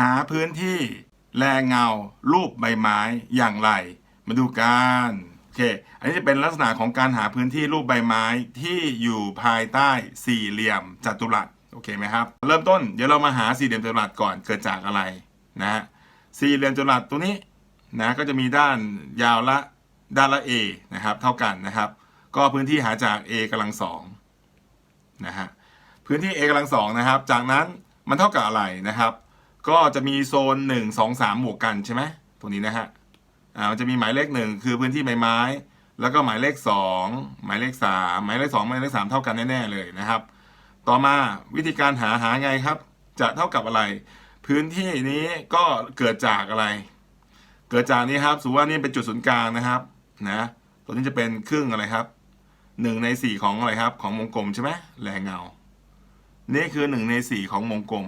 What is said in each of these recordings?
หาพื้นที่แลเงา รูปใบไม้อย่างไร มาดูกันโอเค อันนี้จะเป็นลักษณะของการหาพื้นที่รูปใบไม้ที่อยู่ภายใต้สี่เหลี่ยมจัตุรัสโอเคไหมครับ เริ่มต้นเดี๋ยวเรามาหาสี่เหลี่ยมจัตุรัสก่อนเกิดจากอะไรนะฮะสี่เหลี่ยมจัตุรัสตัวนี้นะก็จะมีด้านยาวละด้านละ a นะครับ เท่ากันนะครับ ก็พื้นที่หาจาก a กำลังสองนะฮะพื้นที่ a กำลังสองนะครับ จากนั้นมันเท่ากับอะไรนะครับ ก็จะมีโซน1 2 3บวกกันใช่ไหมตรงนี้นะฮะอ่ามันจะมีหมายเลขหนึ่งคือพื้นที่ใบไม้ แล้วก็หมายเลข2หมายเลข3หมายเลข2หมายเลข3เท่ากันแน่ๆเลยนะครับ ต่อมาวิธีการหาหาไงครับ จะเท่ากับอะไร พื้นที่นี้ก็เกิดจากอะไร เกิดจากนี้ครับสมมติว่านี่เป็นจุดศูนย์กลางนะครับนะตัวนี้จะเป็นครึ่งอะไรครับหนึ่งในสี่ของอะไรครับ ของวงกลมใช่ไหมแรงเงา นี่คือหนึ่งในสี่ของวงกลม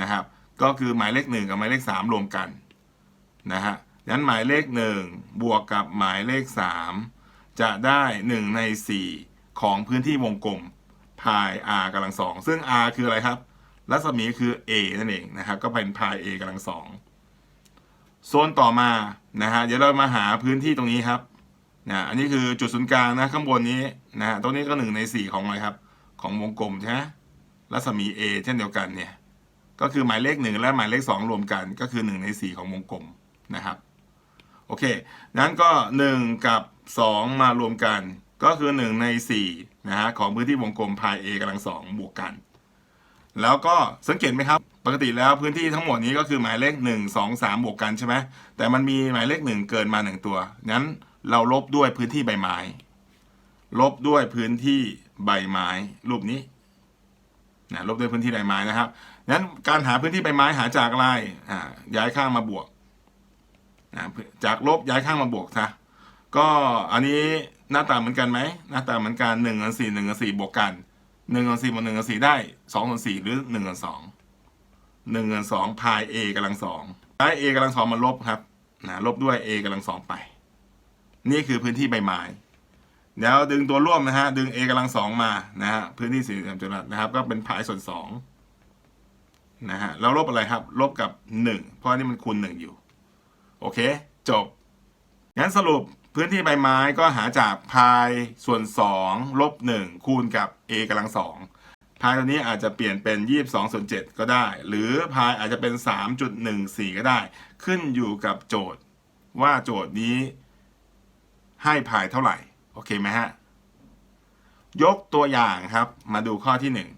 นะครับ ก็คือหมายเลขหนึ่งกับหมายเลขสามรวมกันนะฮะดังนั้นหมายเลขหนึ่งบวกกับหมายเลขสามจะได้หนึ่งในสี่ของพื้นที่วงกลมพาย r กำลังสองซึ่ง r คืออะไรครับ รัศมีคือ a นั่นเองนะครับก็เป็นพาย a กำลังสองโซนต่อมานะฮะเดี๋ยวเรามาหาพื้นที่ตรงนี้ครับนะอันนี้คือจุดศูนย์กลางนะข้างบนนี้นะฮะตรงนี้ก็หนึ่งในสี่ของอะไรครับ ของวงกลมใช่ไหมรัศมี a เช่นเดียวกันเนี่ย ก็คือหมายเลขหนึ่งและหมายเลขสองรวมกันก็คือหนึ่งในสี่ของวงกลมนะครับโอเคนั้นก็หนึ่งกับสองมารวมกันก็คือหนึ่งในสี่นะฮะของพื้นที่วงกลมพาย a กำลังสองบวกกัน แล้วก็สังเกตไหมครับปกติแล้วพื้นที่ทั้งหมดนี้ก็คือหมายเลขหนึ่งสองสามบวกกันใช่ไหมแต่มันมีหมายเลขหนึ่งเกินมาหนึ่งตัวนั้นเราลบด้วยพื้นที่ใบไม้ ลบด้วยพื้นที่ใบไม้รูปนี้ นะลบด้วยพื้นที่ใบไม้นะครับนั้นการหาพื้นที่ใบไม้หาจากอะไรอ่าย้ายข้างมาบวกนะจากลบย้ายข้างมาบวกซะก็อันนี้หน้าตาเหมือนกันไหมหน้าตาเหมือนกันหนึ่งกับสี่หนึ่งกับสี่บวกกันหนึ่งกับสี่บวกหนึ่งกับสี่ได้สองกับสี่หรือหนึ่งกับสองหนึ่งกับสองพาย a กำลังสองได้ a กำลังสองมาลบครับนะลบด้วย a กำลังสองไป นี่คือพื้นที่ใบไม้ เดี๋ยวดึงตัวร่วมนะฮะ ดึง a กำลังสองมานะฮะ พื้นที่สี่เหลี่ยมจัตุรัสนะครับ ก็เป็นพายส่วนสองนะฮะแล้วลบอะไรครับ ลบกับหนึ่งเพราะนี่มันคูณหนึ่งอยู่ โอเค จบ งั้นสรุปพื้นที่ใบไม้ก็หาจากพายส่วนสองลบหนึ่งคูณกับ a กำลังสองพายตัวนี้อาจจะเปลี่ยนเป็นยี่สิบสองส่วนเจ็ดก็ได้ หรือพายอาจจะเป็นสามจุดหนึ่งสี่ก็ได้ ขึ้นอยู่กับโจทย์ว่าโจทย์นี้ให้พายเท่าไหร่ โอเคไหมฮะ ยกตัวอย่างครับ มาดูข้อที่หนึ่ง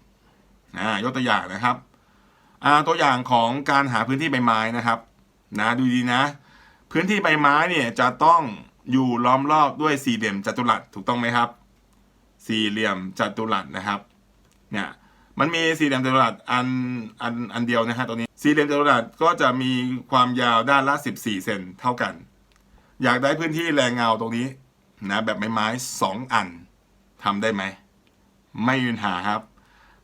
นะยกตัวอย่างนะครับตัวอย่างของการหาพื้นที่ใบไม้นะครับ นะดูดีนะ พื้นที่ใบไม้เนี่ยจะต้องอยู่ล้อมรอบด้วยสี่เหลี่ยมจัตุรัสถูกต้องไหมครับ สี่เหลี่ยมจัตุรัสนะครับ เนี่ยมันมีสี่เหลี่ยมจัตุรัสอันอันอันเดียวนะฮะตัวนี้สี่เหลี่ยมจัตุรัสก็จะมีความยาวด้านละ 14 เซนเท่ากัน อยากได้พื้นที่แรงเงาตรงนี้ นะแบบไม้ไม้สองอันทำได้ไหม ไม่มีปัญหาครับ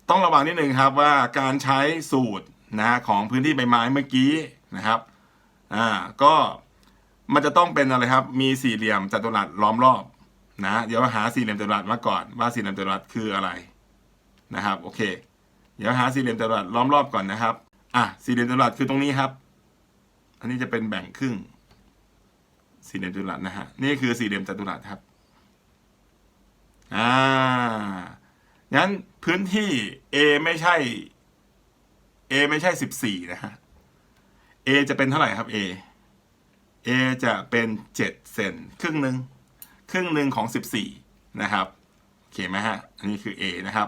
ต้องระวังนิดนึงครับว่าการใช้สูตรนะของพื้นที่ใบไม้เมื่อกี้นะครับอ่าก็มันจะต้องเป็นอะไรครับ มีสี่เหลี่ยมจัตุรัสล้อมรอบนะเดี๋ยวหาสี่เหลี่ยมจัตุรัสมาก่อนว่าสี่เหลี่ยมจัตุรัสคืออะไรนะครับโอเค เดี๋ยวหาสี่เหลี่ยมจัตุรัสล้อมรอบก่อนนะครับอะสี่เหลี่ยมจัตุรัสคือตรงนี้ครับ อันนี้จะเป็นแบ่งครึ่ง สี่เหลี่ยมจัตุรัสนะฮะนี่คือสี่เหลี่ยมจัตุรัสครับอ่างั้นพื้นที่ A ไม่ใช่ A ไม่ใช่สิบสี่นะฮะ A จะเป็นเท่าไหร่ครับ A A จะเป็นเจ็ดเซนครึ่งหนึ่งครึ่งหนึ่งของสิบสี่นะครับโอเคไหมฮะ อันนี้คือ A นะครับ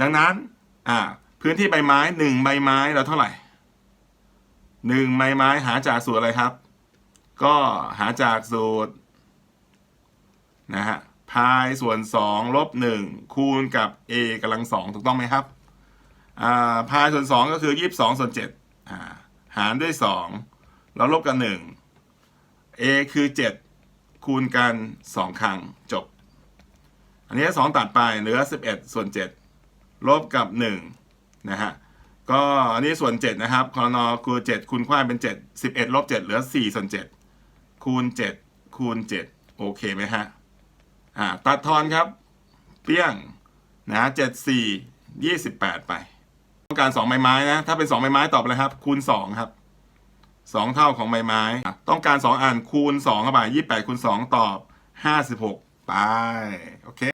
ดังนั้นอ่าพื้นที่ใบไม้หนึ่งใบไม้เราเท่าไหร่หนึ่งใบไม้หาจากสูตรอะไรครับ ก็หาจากสูตรนะฮะพายส่วนสองลบหนึ่งคูณกับ a กำลังสองถูกต้องไหมครับอ่าพายส่วนสองก็คือยี่สิบสองส่วนเจ็ดอ่าหารด้วยสองเราลบกันหนึ่ง a คือเจ็ดคูณกันสองครั้งจบ อันนี้สองตัดไปเหลือสิบเอ็ดส่วนเจ็ดลบกับหนึ่งนะฮะ ก็อันนี้ส่วนเจ็ดนะครับคอนอคูณเจ็ดคูณควายเป็นเจ็ดสิบเอ็ดลบเจ็ดเหลือสี่ส่วนเจ็ด คูณเจ็ดคูณเจ็ดโอเคไหมฮะ อ่า ตัดทอนครับ เปี้ยง นะเจ็ดสี่ยี่สิบแปดไป ต้องการสองใบไม้นะ ถ้าเป็นสองใบไม้ตอบเลยครับ คูณสองครับสองเท่าของใบไม้ ต้องการสองอันคูณสองเข้าไปยี่แปดคูณสองตอบห้าสิบหกไป โอเค